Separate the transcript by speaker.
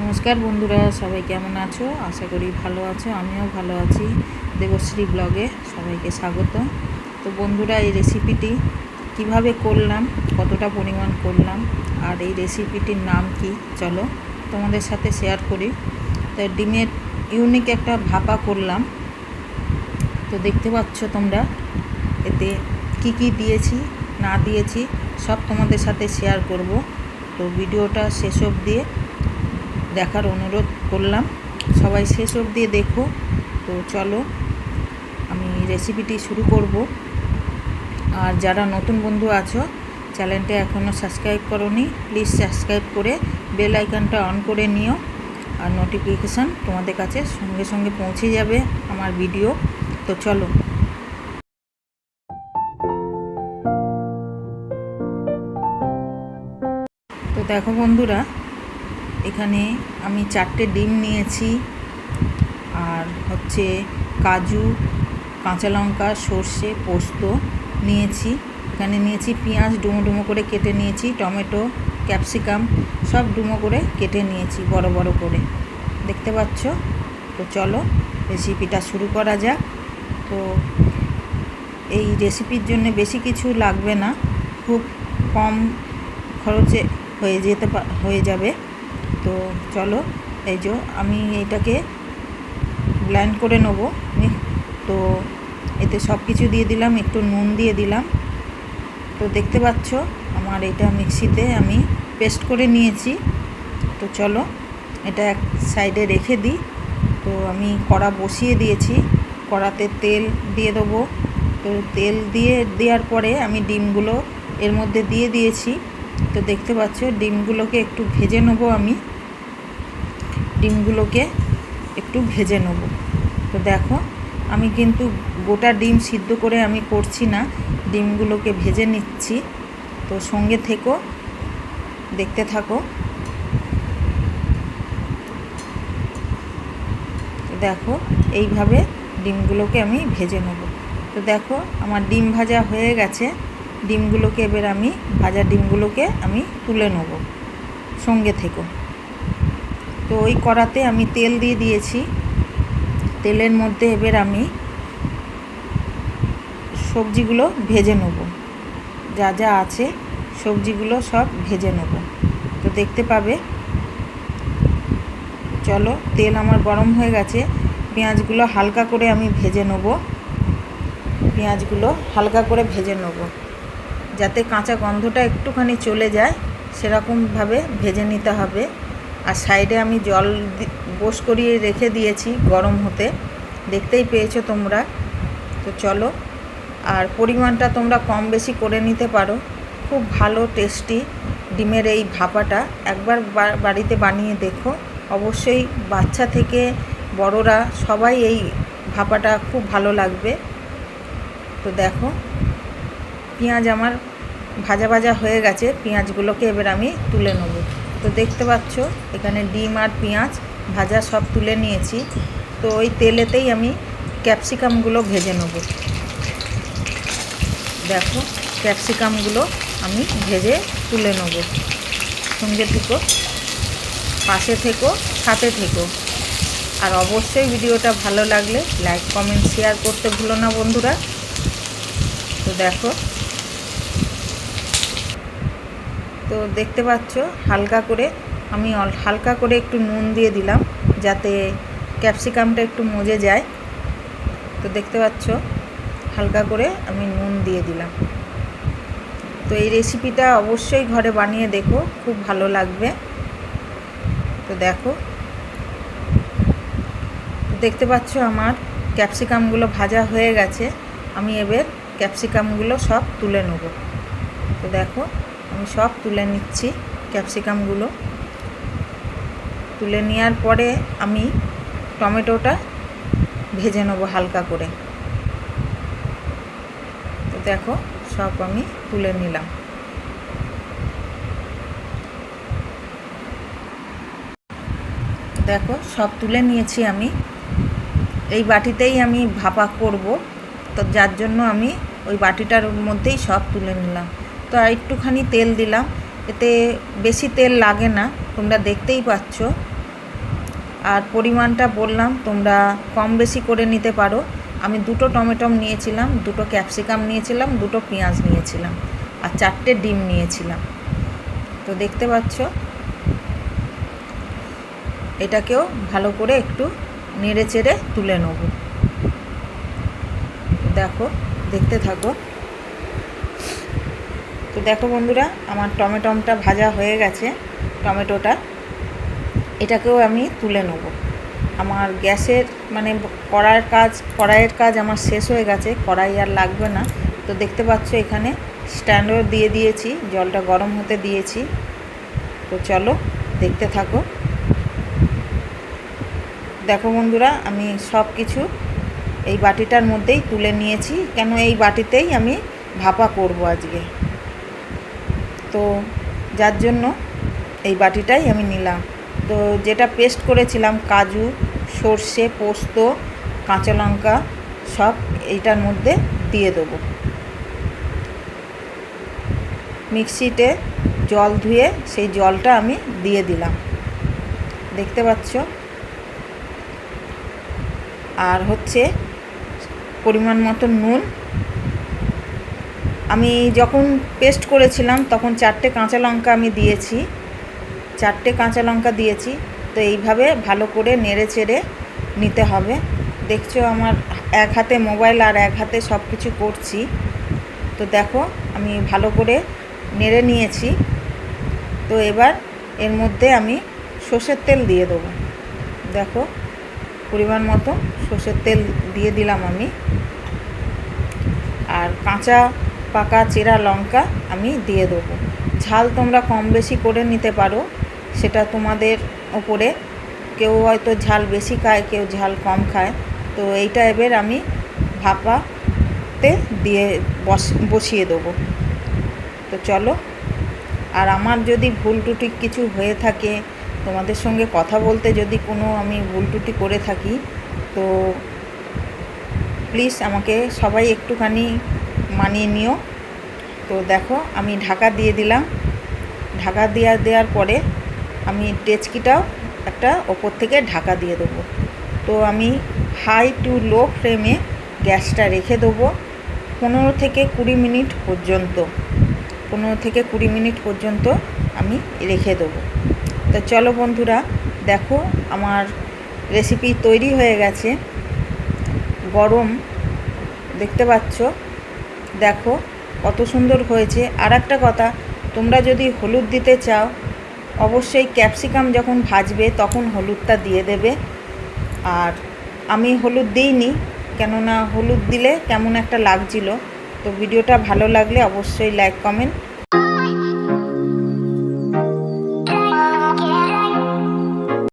Speaker 1: নমস্কার বন্ধুরা, সবাই কেমন আছো? আশা করি ভালো আছো, আমিও ভালো আছি। দেবশ্রী ব্লগে সবাইকে স্বাগত। তো বন্ধুরা, এই রেসিপিটি কীভাবে করলাম, কতটা পরিমাণ করলাম, আর এই রেসিপিটির নাম কি, চলো তোমাদের সাথে শেয়ার করি। তো ডিমের ইউনিক একটা ভাপা করলাম। তো দেখতে পাচ্ছ তোমরা, এতে কি কি দিয়েছি, না দিয়েছি, সব তোমাদের সাথে শেয়ার করব। তো ভিডিওটা শেষ অব দিয়ে দেখার অনুরোধ করলাম। সবাই শেষ অবধি দেখো। তো চলো, আমি রেসিপিটি শুরু করব। আর যারা নতুন বন্ধু আছো, চ্যানেলটা এখনও সাবস্ক্রাইব করনি প্লিজ সাবস্ক্রাইব করে বেল আইকনটা অন করে নিও। আর নোটিফিকেশান তোমাদের কাছে সঙ্গে সঙ্গে পৌঁছে যাবে আমার ভিডিও তো চলো। তো দেখো বন্ধুরা এখানে আমি চারটে ডিম নিয়েছি। আর হচ্ছে কাজু, কাঁচা লঙ্কা, সর্ষে, পোস্ত নিয়েছি। এখানে নিয়েছি পেঁয়াজ ডুমো ডুমো করে কেটে নিয়েছি, টমেটো, ক্যাপসিকাম সব ডুমো করে কেটে নিয়েছি বড় বড় করে। দেখতে পাচ্ছ? তো চলো রেসিপিটা শুরু করা যাক। তো এই রেসিপির জন্য বেশি কিছু লাগবে না। খুব কম খরচে হয়ে যেতে হয়ে যাবে। তো চলো, এই যে আমি এটাকে ব্ল্যান্ড করে নেব তো এতে সব কিছু দিয়ে দিলাম, একটু নুন দিয়ে দিলাম। তো দেখতে পাচ্ছ, আমার এটা মিক্সিতে আমি পেস্ট করে নিয়েছি। তো চলো, এটা এক সাইডে রেখে দিই। তো আমি কড়া বসিয়ে দিয়েছি, কড়াতে তেল দিয়ে দেবো। তো তেল দিয়ে, দেওয়ার পরে আমি ডিমগুলো এর মধ্যে দিয়ে দিয়েছি। তো দেখতে পাচ্ছ, ডিমগুলোকে একটু ভেজে নেব আমি। ডিমগুলোকে একটু ভেজে নেব। তো দেখো, আমি কিন্তু গোটা ডিম সিদ্ধ করে আমি করছি না, ডিমগুলোকে ভেজে নিচ্ছি। তো সঙ্গে থেকো, দেখতে থাকো। দেখো, এইভাবে ডিমগুলোকে আমি ভেজে নেব। তো দেখো, আমার ডিম ভাজা হয়ে গেছে। ডিমগুলোকে এবার আমি ভাজা ডিমগুলোকে আমি তুলে নেব। সঙ্গে থেকো। তো ওই কড়াতে আমি তেল দিয়ে দিয়েছি। তেলের মধ্যে এবার আমি সবজিগুলো ভেজে নেব। যা যা আছে সবজিগুলো সব ভেজে নেব। তো দেখতে পাবে? চলো, তেল আমার গরম হয়ে গেছে। পেঁয়াজগুলো হালকা করে আমি ভেজে নেব। পেঁয়াজগুলো হালকা করে ভেজে নেব। যাতে কাঁচা গন্ধটা একটুখানি চলে যায়, সেরকমভাবে ভেজে নিতে হবে। আর সাইডে আমি জল বোস করিয়ে রেখে দিয়েছি গরম হতে। দেখতেই পেয়েছ তোমরা। তো চলো, আর পরিমাণটা তোমরা কম বেশি করে নিতে পারো। খুব ভালো, টেস্টি ডিমের এই ভাপাটা। একবার বাড়িতে বানিয়ে দেখো। অবশ্যই বাচ্চা থেকে বড়রা সবাই এই ভাপাটা খুব ভালো লাগবে। তো দেখো, পেঁয়াজ আমার ভাজা ভাজা হয়ে গেছে। পেঁয়াজগুলোকে এবার আমি তুলে নেব। তো দেখতে পাচ্ছ, এখানে ডিম আর পেঁয়াজ ভাজা সব তুলে নিয়েছি। তো ওই তেলেতেই আমি ক্যাপসিকামগুলো ভেজে নেব। দেখো, ক্যাপসিকামগুলো আমি ভেজে তুলে নেব। সঙ্গে থেকো, পাশে থেকো, সাথে থেকো। আর অবশ্যই ভিডিওটা ভালো লাগলে লাইক, কমেন্ট, শেয়ার করতে ভুলো না বন্ধুরা। তো দেখো তো দেখতে পাচ্ছ, হালকা করে আমি হালকা করে একটু নুন দিয়ে দিলাম যাতে ক্যাপসিকামটা একটু মজে যায়। তো দেখতে পাচ্ছ, হালকা করে আমি নুন দিয়ে দিলাম। তো এই রেসিপিটা অবশ্যই ঘরে বানিয়ে দেখো, খুব ভালো লাগবে। তো দেখো, দেখতে পাচ্ছ আমার ক্যাপসিকামগুলো ভাজা হয়ে গেছে। আমি এবার ক্যাপসিকামগুলো সব তুলে নেব। তো দেখো আমি সব তুলে নিচ্ছি ক্যাপসিকামগুলো। তুলে নেওয়ার পরে আমি টমেটোটা ভেজে নেব হালকা করে। তো দেখো, সব আমি তুলে নিলাম। দেখো, সব তুলে নিয়েছি আমি। এই বাটিতেই আমি ভাপা করব। তো যার জন্য আমি ওই বাটিটার মধ্যেই সব তুলে নিলাম। তো আর একটুখানি তেল দিলাম। এতে বেশি তেল লাগে না, তোমরা দেখতেই পাচ্ছ। আর পরিমাণটা বললাম, তোমরা কম বেশি করে নিতে পারো। আমি দুটো টমেটম নিয়েছিলাম, দুটো ক্যাপসিকাম নিয়েছিলাম, দুটো পেঁয়াজ নিয়েছিলাম, আর চারটে ডিম নিয়েছিলাম। তো দেখতে পাচ্ছ? এটাকেও ভালো করে একটু নেড়ে চেড়ে তুলে নেব। দেখো, দেখতে থাকো। তো দেখো বন্ধুরা, আমার টমেটমটা ভাজা হয়ে গেছে, টমেটোটা। এটাকেও আমি তুলে নেব। আমার গ্যাসের মানে কড়াইয়ের কাজ কড়াইয়ের কাজ আমার শেষ হয়ে গেছে, কড়াই আর লাগবে না। তো দেখতে পাচ্ছ এখানে স্ট্যান্ডও দিয়ে দিয়েছি, জলটা গরম হতে দিয়েছি। তো চলো, দেখতে থাকো। দেখো বন্ধুরা, আমি সব কিছু এই বাটিটার মধ্যেই তুলে নিয়েছি। কেন এই বাটিতেই আমি ভাপা করব আজকে? তো যার জন্য এই বাটিটাই আমি নিলাম। তো যেটা পেস্ট করেছিলাম, কাজু, সর্ষে, পোস্ত, কাঁচা লঙ্কা, সব এইটার মধ্যে দিয়ে দেবো। মিক্সিতে জল ধুয়ে সেই জলটা আমি দিয়ে দিলাম। দেখতে পাচ্ছ? আর হচ্ছে পরিমাণ মতো নুন আমি যখন পেস্ট করেছিলাম, তখন চারটে কাঁচা লঙ্কা আমি দিয়েছি। চারটে কাঁচা লঙ্কা দিয়েছি। তো এইভাবে ভালো করে নেড়ে চেড়ে নিতে হবে। দেখছ আমার এক হাতে মোবাইল আর এক হাতে সব কিছু করছি। তো দেখো, আমি ভালো করে নেড়ে নিয়েছি। তো এবার এর মধ্যে আমি সর্ষের তেল দিয়ে দেবো। দেখো, পরিমাণ মতো সর্ষের তেল দিয়ে দিলাম আমি। আর কাঁচা পাকা চেরা লঙ্কা আমি দিয়ে দেবো। ঝাল তোমরা কম বেশি করে নিতে পারো, সেটা তোমাদের ওপরে। কেউ হয়তো ঝাল বেশি খায়, কেউ ঝাল কম খায়। তো এইটা এবার আমি ভাপাতে দিয়ে বস, বসিয়ে দেবো। তো চলো, আর আমার যদি ভুল টুটি কিছু হয়ে থাকে, তোমাদের সঙ্গে কথা বলতে যদি কোনো আমি ভুল টুটি করে থাকি, তো প্লিজ আমাকে সবাই একটুখানি মানিয়ে নিও। তো দেখো, আমি ঢাকা দিয়ে দিলাম। ঢাকা দেওয়া দেওয়ার পরে আমি ডেচকিটাও একটা ওপর থেকে ঢাকা দিয়ে দেবো। তো আমি হাই টু লো ফ্লেমে গ্যাসটা রেখে দেবো পনেরো থেকে কুড়ি মিনিট পর্যন্ত। পনেরো থেকে কুড়ি মিনিট পর্যন্ত আমি রেখে দেবো। তো চলো বন্ধুরা, দেখো আমার রেসিপি তৈরি হয়ে গেছে। গরম, দেখতে পাচ্ছ? দেখো, কত সুন্দর হয়েছে। আর একটা কথা, তোমরা যদি হলুদ দিতে চাও, অবশ্যই ক্যাপসিকাম যখন ভাজবে, তখন হলুদটা দিয়ে দেবে। আর আমি হলুদ দিইনি, কেননা হলুদ দিলে কেমন একটা লাগছিল। তো ভিডিওটা ভালো লাগলে অবশ্যই লাইক কমেন্ট